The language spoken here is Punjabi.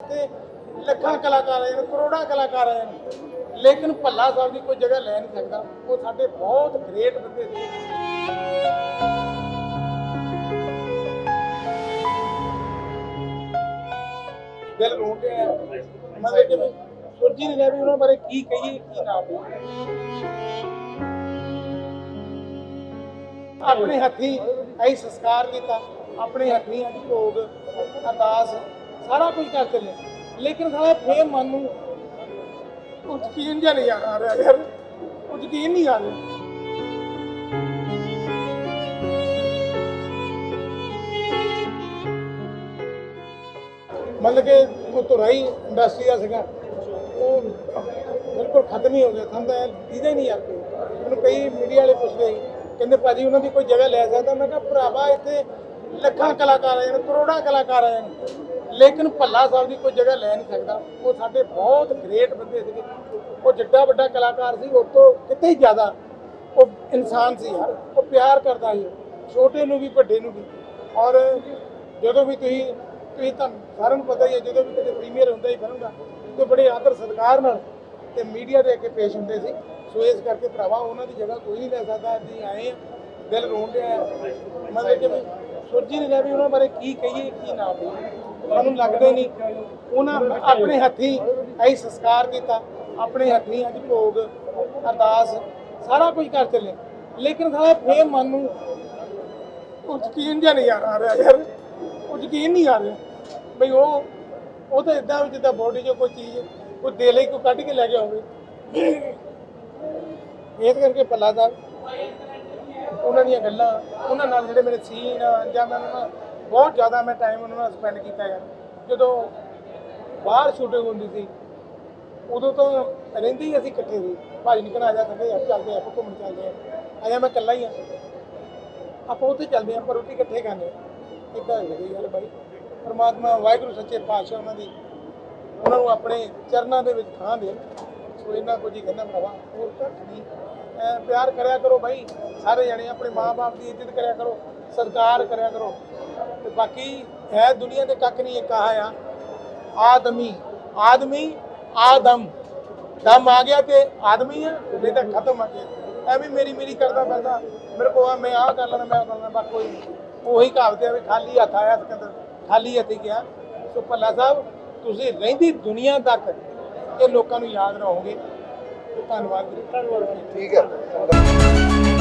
ਤੇ ਲੱਖਾਂ ਕਲਾਕਾਰ ਆਏ ਨੇ, ਕਰੋੜਾਂ ਕਲਾਕਾਰ ਆਏ ਨੇ। ਲੇਕਿਨ ਭੱਲਾ ਸਾਹਿਬ ਦੀ ਕੋਈ ਜਗ੍ਹਾ ਲੈ ਨਹੀਂ ਸਕਦਾ। ਉਹ ਸਾਡੇ ਬਹੁਤ ਗ੍ਰੇਟ ਬੰਦੇ ਸੀ। ਦਿਲ ਰੋਣ ਰਿਹਾ ਮਤਲਬ ਕਿ ਸੁਰਜੀ ਨਹੀਂ ਰਿਹਾ ਵੀ ਉਹਨਾਂ ਬਾਰੇ ਕੀ ਕਹੀਏ, ਕੀ ਨਾ ਕਹੀਏ। ਆਪਣੇ ਹੱਥੀਂ ਅਸੀਂ ਸੰਸਕਾਰ ਕੀਤਾ। ਆਪਣੇ ਹੱਥੀਂ ਅੱਜ ਭੋਗ ਅਰਦਾਸ ਸਾਰਾ ਕੁਝ ਕਰ ਚੱਲੇ। ਲੇਕਿਨ ਸਾਡਾ ਫੇਰ ਮਨ ਨੂੰ ਉਹ ਯਕੀਨ ਜਿਹਾ ਨਹੀਂ ਆ ਰਿਹਾ ਯਾਰ। ਉਹ ਯਕੀਨ ਨਹੀਂ ਆ ਰਿਹਾ। ਮਤਲਬ ਕਿ ਉਹ ਤੁਰਾਈ ਇੰਡਸਟਰੀ ਦਾ ਸੀਗਾ, ਉਹ ਬਿਲਕੁਲ ਖਤਮ ਹੀ ਹੋ ਗਿਆ। ਸਾਨੂੰ ਤਾਂ ਦੀਦਾ ਹੀ ਨਹੀਂ ਯਾਰ ਕੋਈ। ਮੈਨੂੰ ਕਈ ਮੀਡੀਆ ਵਾਲੇ ਪੁੱਛਦੇ ਸੀ, ਕਹਿੰਦੇ ਭਾਜੀ ਉਹਨਾਂ ਦੀ ਕੋਈ ਜਗ੍ਹਾ ਲੈ ਸਕਦਾ? ਮੈਂ ਕਿਹਾ ਭਰਾਵਾ, ਇੱਥੇ ਲੱਖਾਂ ਕਲਾਕਾਰ ਆਏ ਨੇ ਕਰੋੜਾਂ ਕਲਾਕਾਰ ਆਏ ਨੇ ਲੇਕਿਨ ਭੱਲਾ ਸਾਹਿਬ ਦੀ ਕੋਈ ਜਗ੍ਹਾ ਲੈ ਨਹੀਂ ਸਕਦਾ। ਉਹ ਸਾਡੇ ਬਹੁਤ ਗ੍ਰੇਟ ਬੰਦੇ ਸੀਗੇ। ਉਹ ਜਿੱਡਾ ਵੱਡਾ ਕਲਾਕਾਰ ਸੀ, ਉਹ ਤੋਂ ਕਿਤੇ ਹੀ ਜ਼ਿਆਦਾ ਉਹ ਇਨਸਾਨ ਸੀ ਯਾਰ। ਉਹ ਪਿਆਰ ਕਰਦਾ ਸੀ। ਛੋਟੇ ਨੂੰ ਵੀ, ਵੱਡੇ ਨੂੰ ਵੀ। ਔਰ ਜਦੋਂ ਵੀ ਤੁਸੀਂ ਤੁਸੀਂ ਤਾਂ ਸਾਰਿਆਂ ਨੂੰ ਪਤਾ ਹੀ ਹੈ, ਜਦੋਂ ਵੀ ਕਿਤੇ ਪ੍ਰੀਮੀਅਰ ਹੁੰਦਾ ਹੀ ਫਿਲਮ ਦਾ ਤੇ ਬੜੇ ਆਦਰ ਸਤਿਕਾਰ ਨਾਲ ਤੇ ਮੀਡੀਆ ਦੇ ਅੱਗੇ ਪੇਸ਼ ਹੁੰਦੇ ਸੀ। ਸੋ ਇਸ ਕਰਕੇ ਭਰਾਵਾ, ਉਹਨਾਂ ਦੀ ਜਗ੍ਹਾ ਕੋਈ ਨਹੀਂ ਲੈ ਸਕਦਾ। ਅਸੀਂ ਆਏ ਦਿਲ ਰੋਣ ਰਿਹਾ ਮਤਲਬ ਕਿ ਵੀ ਸੁਰਜੀ ਨਹੀਂ ਵੀ ਉਹਨਾਂ ਬਾਰੇ ਕੀ ਕਹੀਏ, ਕੀ ਨਾ ਕਹੀਏ। ਸਾਨੂੰ ਲੱਗਦਾ ਨਹੀਂ। ਉਹਨਾਂ ਆਪਣੇ ਹੱਥੀਂ ਅਸੀਂ ਸੰਸਕਾਰ ਕੀਤਾ। ਆਪਣੇ ਹੱਥੀਂ ਅੱਜ ਭੋਗ, ਅਰਦਾਸ, ਸਾਰਾ ਕੁਝ ਕਰ ਚੱਲੇ। ਲੇਕਿਨ ਸਾਡਾ ਫੇਰ ਮਨ ਨੂੰ ਉਹ ਯਕੀਨ ਜਿਹਾ ਨਹੀਂ ਆ ਰਿਹਾ ਯਾਰ। ਉਹ ਯਕੀਨ ਨਹੀਂ ਆ ਰਿਹਾ ਬਈ ਉਹ ਉਹ ਤਾਂ ਇਦਾਂ ਵੀ ਜਿੱਦਾਂ ਬੋਡੀ 'ਚੋਂ ਕੋਈ ਚੀਜ਼, ਕੋਈ ਦੇ ਲਈ, ਕੋਈ ਕੱਢ ਕੇ ਲੈ ਗਿਆ ਹੋਵੇ ਇਸ ਕਰਕੇ ਪੱਲਾ ਸਾਹਿਬ ਉਹਨਾਂ ਦੀਆਂ ਗੱਲਾਂ, ਉਹਨਾਂ ਨਾਲ ਜਿਹੜੇ ਮੇਰੇ ਸੀਨ ਜਾਂ ਮੈਂ ਉਹਨਾਂ ਨਾਲ ਬਹੁਤ ਜ਼ਿਆਦਾ ਮੈਂ ਟਾਈਮ ਉਹਨਾਂ ਨਾਲ ਸਪੈਂਡ ਕੀਤਾ ਯਾਰ। ਜਦੋਂ ਬਾਹਰ ਸ਼ੂਟਿੰਗ ਹੁੰਦੀ ਸੀ, ਉਦੋਂ ਤੋਂ ਰਹਿੰਦੇ ਹੀ ਅਸੀਂ ਇਕੱਠੇ ਸੀ। ਭਾਜੀ ਨਿਕਲ ਆ ਜਾ ਸਕਦੇ ਆ ਚੱਲਦੇ ਆ, ਆਪਾਂ ਘੁੰਮਣ ਚੱਲਦੇ ਆ। ਆਇਆ ਮੈਂ ਇਕੱਲਾ ਹੀ ਆ। ਆਪਾਂ ਉੱਥੇ ਚੱਲਦੇ ਆ ਪਰ ਰੋਟੀ ਇਕੱਠੇ ਖਾਂਦੇ ਇਦਾਂ ਲੱਗੇ ਗੱਲ ਬਾਈ। ਪਰਮਾਤਮਾ ਵਾਹਿਗੁਰੂ, ਸੱਚੇ ਪਾਤਸ਼ਾਹ ਉਹਨਾਂ ਦੀ, ਉਹਨਾਂ ਨੂੰ ਆਪਣੇ ਚਰਨਾਂ ਦੇ ਵਿੱਚ ਥਾਂ ਦੇ ਸੋ ਇਹਨਾਂ ਕੁਝ ਹੀ ਕਹਿੰਦਾ ਭਰਾਵਾ, ਹੋਰ ਕੱਖ ਨਹੀਂ। ਪਿਆਰ ਕਰਿਆ ਕਰੋ ਬਾਈ, ਸਾਰੇ ਜਣੇ ਆਪਣੇ ਮਾਪੇ ਦੀ ਇੱਜ਼ਤ ਕਰਿਆ ਕਰੋ, ਸਤਿਕਾਰ ਕਰਿਆ ਕਰੋ। ਤੇ ਬਾਕੀ ਹੈ ਦੁਨੀਆ ਦੇ ਕੱਖ ਨਹੀਂ, ਇੱਕ ਕਹਾ ਆ, ਆਦਮੀ। ਆਦਮੀ, ਆਦਮ। ਦਮ ਆ ਗਿਆ ਤੇ ਆਦਮੀ ਆ, ਨਹੀਂ ਤਾਂ ਖਤਮ ਆ ਗਿਆ। ਐਵੇਂ ਮੇਰੀ ਮੇਰੀ ਕਰਦਾ ਫਿਰਦਾ, ਮੇਰੇ ਕੋਲ ਮੈਂ ਆਹ ਕਰ ਲੈਣਾ, ਮੈਂ ਕਰ ਲੈਣਾ, ਬਸ ਕੋਈ ਉਹੀ ਕਹਾਵਤ ਹੈ ਵੀ ਖਾਲੀ ਹੱਥ ਆਇਆ ਸਿਕੰਦਰ, ਖਾਲੀ ਹੱਥ ਹੀ ਗਿਆ। ਸੋ ਭੱਲਾ ਸਾਹਿਬ, ਤੁਸੀਂ ਰਹਿੰਦੀ ਦੁਨੀਆ ਤੱਕ ਇਹ ਲੋਕਾਂ ਨੂੰ ਯਾਦ ਰਹੋਗੇ। ਧੰਨਵਾਦ ਵੀਰੇ। ਧੰਨਵਾਦ। ਠੀਕ ਹੈ।